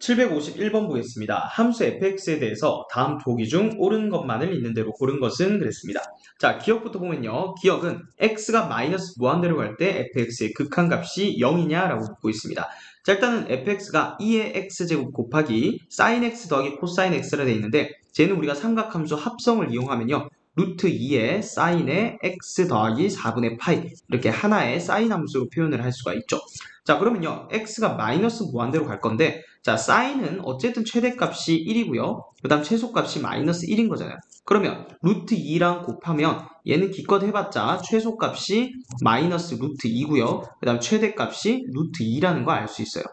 751번 보겠습니다. 함수 fx에 대해서 다음 보기 중 옳은 것만을 있는 대로 고른 것은 그랬습니다. 자, 기억부터 보면요. 기억은 x가 마이너스 무한대로 갈 때 fx의 극한값이 0이냐라고 묻고 있습니다. 자, 일단은 fx가 2의 x제곱 곱하기 sin x 더하기 코사인 x라 되어 있는데 쟤는 우리가 삼각함수 합성을 이용하면요. 루트 2의 사인의 x 더하기 4분의 파이 이렇게 하나의 사인 함수로 표현을 할 수가 있죠. 자 그러면요 x가 마이너스 무한대로 갈 건데 자 사인은 어쨌든 최대값이 1이고요 그 다음 최소값이 마이너스 1인 거잖아요 그러면 루트 2랑 곱하면 얘는 기껏 해봤자 최소값이 마이너스 루트 2고요 그 다음 최대값이 루트 2라는 거 알 수 있어요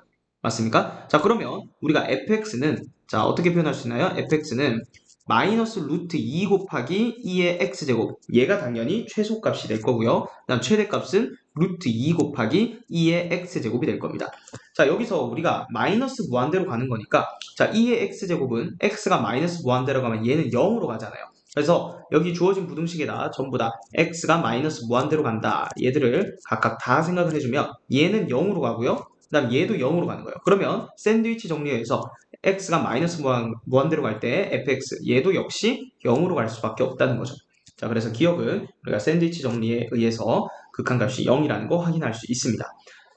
맞습니까? 자 그러면 우리가 fx는 자 어떻게 표현할 수 있나요? fx는 마이너스 루트 2 곱하기 2의 x제곱. 얘가 당연히 최소값이 될 거고요. 그 다음 최대값은 루트 2 곱하기 2의 x제곱이 될 겁니다. 자 여기서 우리가 마이너스 무한대로 가는 거니까 자 2의 x제곱은 x가 마이너스 무한대로 가면 얘는 0으로 가잖아요. 그래서 여기 주어진 부등식에다 전부 다 x가 마이너스 무한대로 간다. 얘들을 각각 다 생각을 해주면 얘는 0으로 가고요. 그 다음 얘도 0으로 가는 거예요. 그러면 샌드위치 정리해서 x가 마이너스 무한, 무한대로 갈 때 fx 얘도 역시 0으로 갈 수밖에 없다는 거죠. 자 그래서 기억은 우리가 샌드위치 정리에 의해서 극한값이 0이라는 거 확인할 수 있습니다.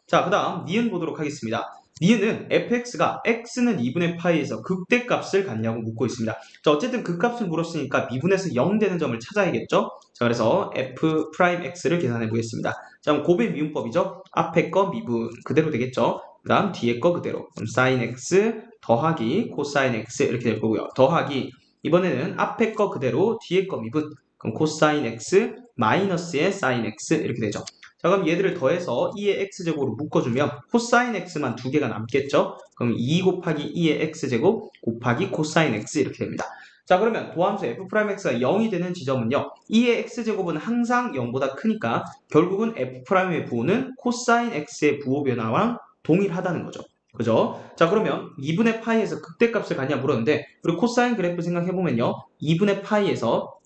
자 그 다음 니은 보도록 하겠습니다. 니은은 fx가 x는 2분의 파이에서 극대값을 갖냐고 묻고 있습니다. 자 어쨌든 극값을 물었으니까 미분에서 0 되는 점을 찾아야겠죠. 자 그래서 f 프라임 x를 계산해 보겠습니다. 자 그럼 곱의 미분법이죠. 앞에 거 미분 그대로 되겠죠. 그 다음 뒤에 거 그대로 그럼 sin x 더하기 코사인 x 이렇게 될 거고요. 더하기 이번에는 앞에 거 그대로 뒤에 거 미분 그럼 코사인 x 마이너스의 사인 x 이렇게 되죠. 자 그럼 얘들을 더해서 2의 x제곱으로 묶어주면 코사인 x만 두 개가 남겠죠. 그럼 2 곱하기 2의 x제곱 곱하기 코사인 x 이렇게 됩니다. 자 그러면 도함수 f'x가 0이 되는 지점은요 2의 x제곱은 항상 0보다 크니까 결국은 f'의 부호는 코사인 x의 부호 변화와 동일하다는 거죠. 그죠? 자 그러면 2분의 파이에서 극대값을 가냐 물었는데 우리 코사인 그래프 생각해보면요 2분의 파이에서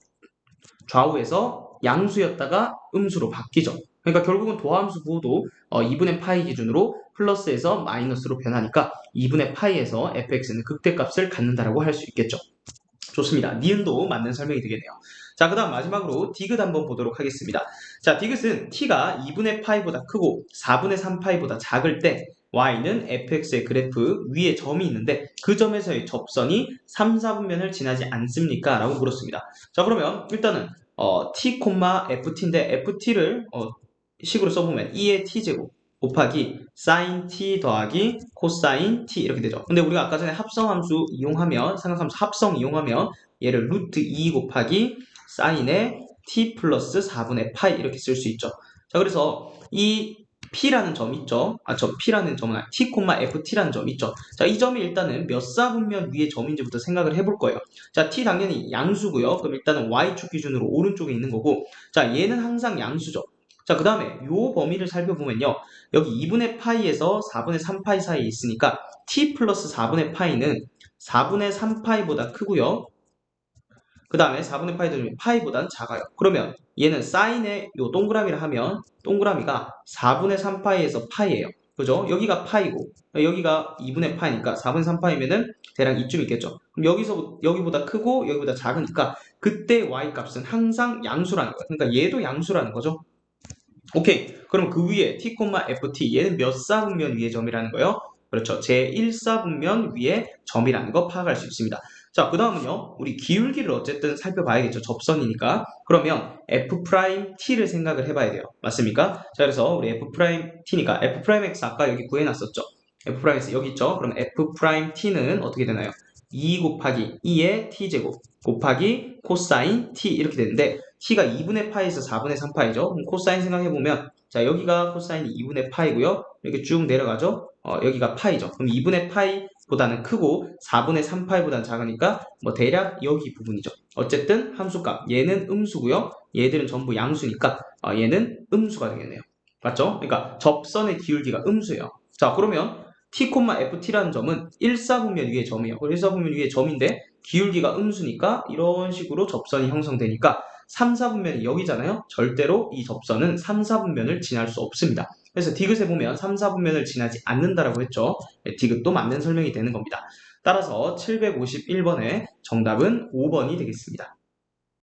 좌우에서 양수였다가 음수로 바뀌죠. 그러니까 결국은 도함수 부호도 어, 2분의 파이 기준으로 플러스에서 마이너스로 변하니까 2분의 파이에서 fx는 극대값을 갖는다라고 할 수 있겠죠. 좋습니다. 니은도 맞는 설명이 되겠네요. 자, 그 다음 마지막으로 디귿 한번 보도록 하겠습니다. 자, 디귿은 t가 2분의 파이보다 크고 4분의 3파이보다 작을 때 y는 fx의 그래프 위에 점이 있는데 그 점에서의 접선이 3, 4분면을 지나지 않습니까? 라고 물었습니다. 자, 그러면 일단은 어, t, ft인데 ft를 어, 식으로 써보면 2의 t제곱 곱하기 sin t 더하기 코사인 t 이렇게 되죠. 근데 우리가 아까 전에 합성함수 이용하면 삼각함수 합성 이용하면 얘를 루트 2 곱하기 사인의 t 플러스 4분의 파이 이렇게 쓸 수 있죠. 자 그래서 이 P라는 점 있죠. 아, 저 P라는 점은 아니, T, FT라는 점 있죠. 자, 이 점이 일단은 몇 사분면 위의 점인지부터 생각을 해볼 거예요. 자, T 당연히 양수고요. 그럼 일단은 Y축 기준으로 오른쪽에 있는 거고, 자, 얘는 항상 양수죠. 자, 그 다음에 요 범위를 살펴보면요. 여기 2분의 파이에서 4분의 3파이 사이에 있으니까 T 플러스 4분의 파이는 4분의 3파이보다 크고요. 그 다음에 4분의 파이 들면 파이보단 작아요. 그러면 얘는 사인의 요 동그라미를 하면 동그라미가 4분의 3파이에서 파이예요. 그죠? 여기가 파이고 여기가 2분의 파이니까 4분의 3파이면은 대략 이쯤 있겠죠. 그럼 여기서 여기보다 크고 여기보다 작으니까 그때 y 값은 항상 양수라는 거예요. 그러니까 얘도 양수라는 거죠. 오케이. 그럼 그 위에 t, ft 얘는 몇 사분면 위의 점이라는 거예요? 그렇죠. 제 1사분면 위의 점이라는 거 파악할 수 있습니다. 자, 그 다음은요. 우리 기울기를 어쨌든 살펴봐야겠죠. 접선이니까. 그러면 f't를 생각을 해봐야 돼요. 맞습니까? 자, 그래서 우리 f't니까 f'x 아까 여기 구해놨었죠. f'x 여기 있죠. 그럼 f't는 어떻게 되나요? 2 곱하기 2의 t제곱 곱하기 코사인 t 이렇게 되는데 t가 2분의 파에서 4분의 3파이죠. 그럼 코사인 생각해보면 자 여기가 코사인이 2분의 파이고요. 이렇게 쭉 내려가죠. 어, 여기가 파이죠. 그럼 2분의 파이보다는 크고 4분의 3파이보다는 작으니까 뭐 대략 여기 부분이죠. 어쨌든 함수값 얘는 음수고요. 얘들은 전부 양수니까 어, 얘는 음수가 되겠네요. 맞죠? 그러니까 접선의 기울기가 음수예요. 자 그러면 t, ft라는 점은 1사분면 위의 점이에요. 1사분면 위의 점인데 기울기가 음수니까 이런 식으로 접선이 형성되니까 3, 4분면이 여기잖아요. 절대로 이 접선은 3, 4분면을 지날 수 없습니다. 그래서 디귿에 보면 3, 4분면을 지나지 않는다라고 했죠. 네, 디귿도 맞는 설명이 되는 겁니다. 따라서 751번의 정답은 5번이 되겠습니다.